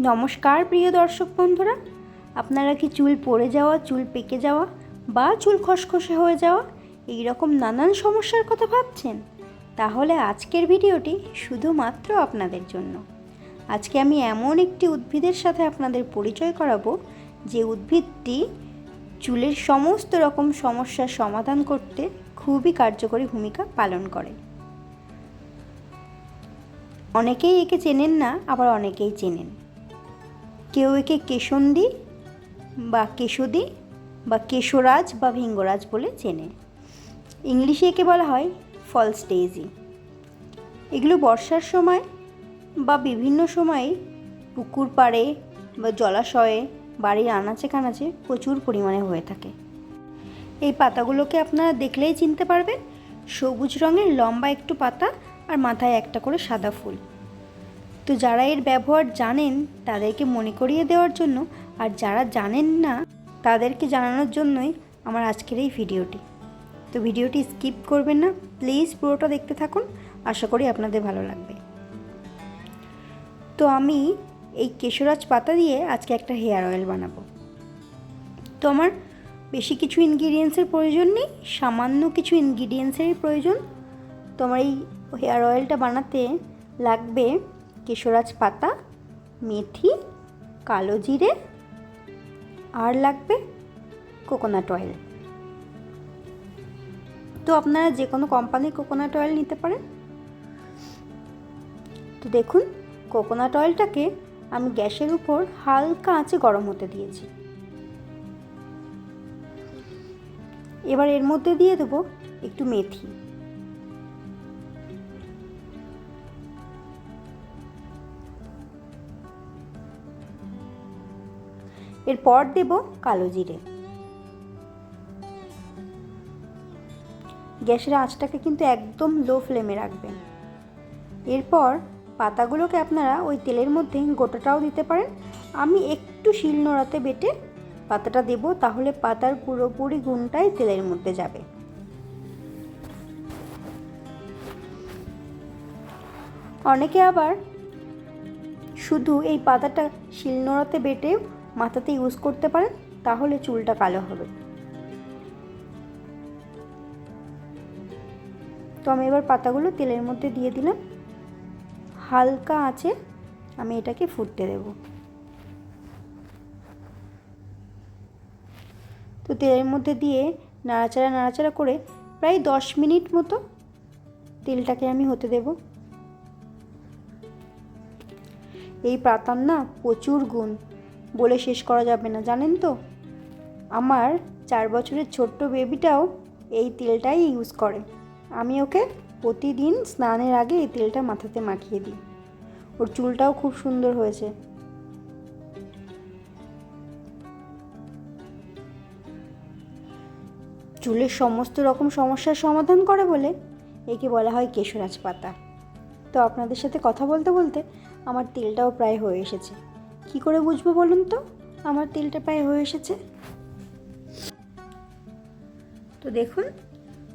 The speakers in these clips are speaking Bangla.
নমস্কার, প্রিয় দর্শক বন্ধুরা। আপনারা কি চুল পড়ে যাওয়া, চুল পেকে যাওয়া বা চুল খসখসে হয়ে যাওয়া এই রকম নানান সমস্যার কথা ভাবছেন? তাহলে আজকের ভিডিওটি শুধুমাত্র আপনাদের জন্য। আজকে আমি এমন একটি উদ্ভিদের সাথে আপনাদের পরিচয় করাবো, যে উদ্ভিদটি চুলের সমস্ত রকম সমস্যার সমাধান করতে খুবই কার্যকরী ভূমিকা পালন করে। অনেকেই একে চেনেন না, আবার অনেকেই চেনেন। কেউ একে কেশন্দি বা কেশদি বা কেশরাজ বা ভিঙ্গরাজ বলে চেনে। ইংলিশে একে বলা হয় ফলস ডেইজি এগুলো বর্ষার সময় বা বিভিন্ন সময়ে পুকুর পাড়ে বা জলাশয়ে বাড়ির আনাচে কানাচে প্রচুর পরিমাণে হয়ে থাকে। এই পাতাগুলোকে আপনারা দেখলেই চিনতে পারবেন। সবুজ রঙের লম্বা একটু পাতা আর মাথায় একটা করে সাদা ফুল। তো যারা এর ব্যবহার জানেন তাদেরকে মনে করিয়ে দেওয়ার জন্য, আর যারা জানেন না, তাদেরকে জানানোর জন্যই আমার আজকের এই ভিডিওটি। তো ভিডিওটি স্কিপ করবেন না, প্লিজ পুরোটা দেখতে থাকুন, আশা করি আপনাদের ভালো লাগবে। তো আমি এই কেশরাজ পাতা দিয়ে আজকে একটা হেয়ার অয়েল বানাবো। তো আমার বেশি কিছু ইনগ্রিডিয়েন্টসের প্রয়োজন নেই, সামান্য কিছু ইনগ্রিডিয়েন্টসেরই প্রয়োজন। তো আমার এই হেয়ার অয়েলটা বানাতে লাগবে কেশরাজ পাতা, মেথি, কালো জিরে, আর লাগবে কোকোনাট অয়েল তো আপনারা যে কোনো কোম্পানির কোকোনাট অয়েল নিতে পারেন। তো দেখুন কোকোনাট অয়েলটাকে আমি গ্যাসের উপর হালকা আঁচে গরম হতে দিয়েছি। এবার এর মধ্যে দিয়ে দেবো একটু মেথি। এরপর দেব কালো জিরে। গ্যাসের আঁচটাকে কিন্তু একদম লো ফ্লেমে রাখবেন। এরপর পাতাগুলোকে আপনারা ওই তেলের মধ্যে গোটাটাও দিতে পারেন। আমি একটু শিল নোড়াতে বেটে পাতাটা দেব, তাহলে পাতার পুরোপুরি গুণটাই তেলের মধ্যে যাবে। অনেকে আবার শুধু এই পাতাটা শিলনোড়াতে বেটেও মাথাতে ইউজ করতে পারেন, তাহলে চুলটা কালো হবে। তো আমি এবার পাতাগুলো তেলের মধ্যে দিয়ে দিলাম। হালকা আছে, আমি এটাকে ফুটতে দেব। তো তেলের মধ্যে দিয়ে নাড়াচাড়া নাড়াচাড়া করে প্রায় দশ মিনিট মতো তেলটাকে আমি হতে দেব। এই পাতার না প্রচুর গুণ। বলে শেষ করা যাবে না, জানেন তো? আমার চার বছরের ছোট্ট বেবিটাও এই তেলটাই ইউজ করে। আমি ওকে প্রতিদিন স্নানের আগে এই তেলটা মাথাতে মাখিয়ে দিই। ওর চুলটাও খুব সুন্দর হয়েছে। চুলের সমস্ত রকম সমস্যার সমাধান করে বলে একে বলা হয় কেশরাজ পাতা। তো আপনাদের সাথে কথা বলতে বলতে আমার তেলটাও প্রায় হয়ে এসেছে। কি করে বুঝব বলুন তো? আমার তেলটা প্রায় হয়ে এসেছে। তো দেখুন,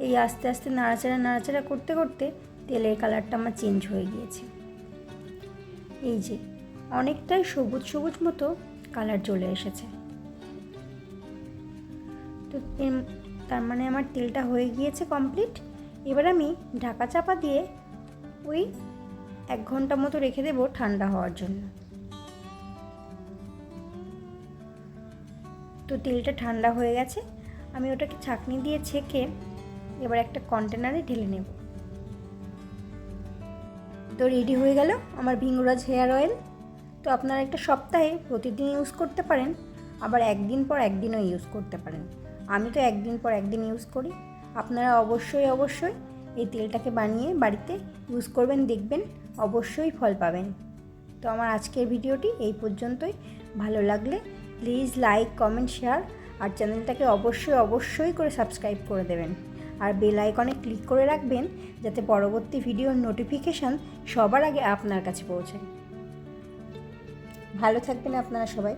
এই আস্তে আস্তে নাড়াচাড়া নাড়াচাড়া করতে করতে তেলের কালারটা আমার চেঞ্জ হয়ে গিয়েছে। এই যে, অনেকটাই সবুজ সবুজ মতো কালার চলে এসেছে। তো তার মানে আমার তেলটা হয়ে গিয়েছে কমপ্লিট এবার আমি ঢাকা চাপা দিয়ে ওই এক ঘণ্টা মতো রেখে দেবো ঠান্ডা হওয়ার জন্য। তো তেলটা ঠান্ডা হয়ে গেছে, আমি ওটাকে ছাঁকনি দিয়ে ছেঁকে এবার একটা কন্টেনারে ঢেলে নেব। তো রেডি হয়ে গেল আমার ভিঙ্গরাজ হেয়ার অয়েল তো আপনারা একটা সপ্তাহে প্রতিদিন ইউজ করতে পারেন, আবার একদিন পর একদিনও ইউজ করতে পারেন। আমি তো একদিন পর একদিন ইউজ করি। আপনারা অবশ্যই অবশ্যই এই তেলটাকে বানিয়ে বাড়িতে ইউজ করবেন, দেখবেন, অবশ্যই ফল পাবেন। তো আমার আজকের ভিডিওটি এই পর্যন্তই। ভালো লাগলে প্লিজ লাইক, কমেন্ট, শেয়ার আর চ্যানেলটাকে অবশ্যই অবশ্যই করে সাবস্ক্রাইব করে দেবেন। আর বেল আইকনে ক্লিক করে রাখবেন যাতে পরবর্তী ভিডিওর নোটিফিকেশান সবার আগে আপনার কাছে পৌঁছায়। ভালো থাকবেন আপনারা সবাই।